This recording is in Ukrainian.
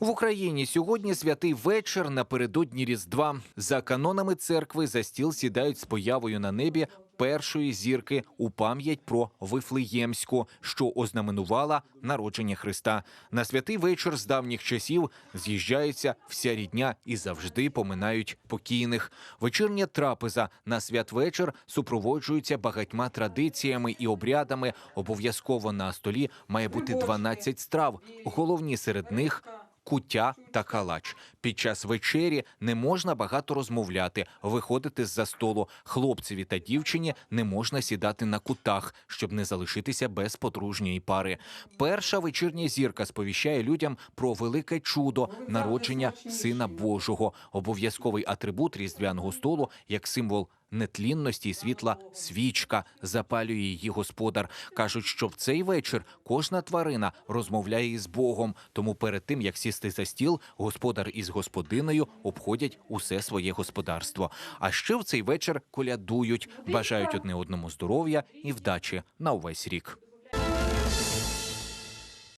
В Україні сьогодні святий вечір напередодні Різдва. За канонами церкви за стіл сідають з появою на небі першої зірки у пам'ять про Вифлеємську, що ознаменувала народження Христа. На святий вечір з давніх часів з'їжджається вся рідня і завжди поминають покійних. Вечірня трапеза на святвечір супроводжується багатьма традиціями і обрядами. Обов'язково на столі має бути 12 страв. Головні серед них куття та калач. Під час вечері не можна багато розмовляти, виходити з-за столу. Хлопцеві та дівчині не можна сідати на кутах, щоб не залишитися без подружньої пари. Перша вечірня зірка сповіщає людям про велике чудо народження Сина Божого. Обов'язковий атрибут різдвяного столу як символ нетлінності і світла свічка запалює її господар. кажуть, що в цей вечір кожна тварина розмовляє із Богом. Тому перед тим як сісти за стіл, господар із господиною обходять усе своє господарство. А ще в цей вечір колядують, бажають одне одному здоров'я і вдачі на увесь рік.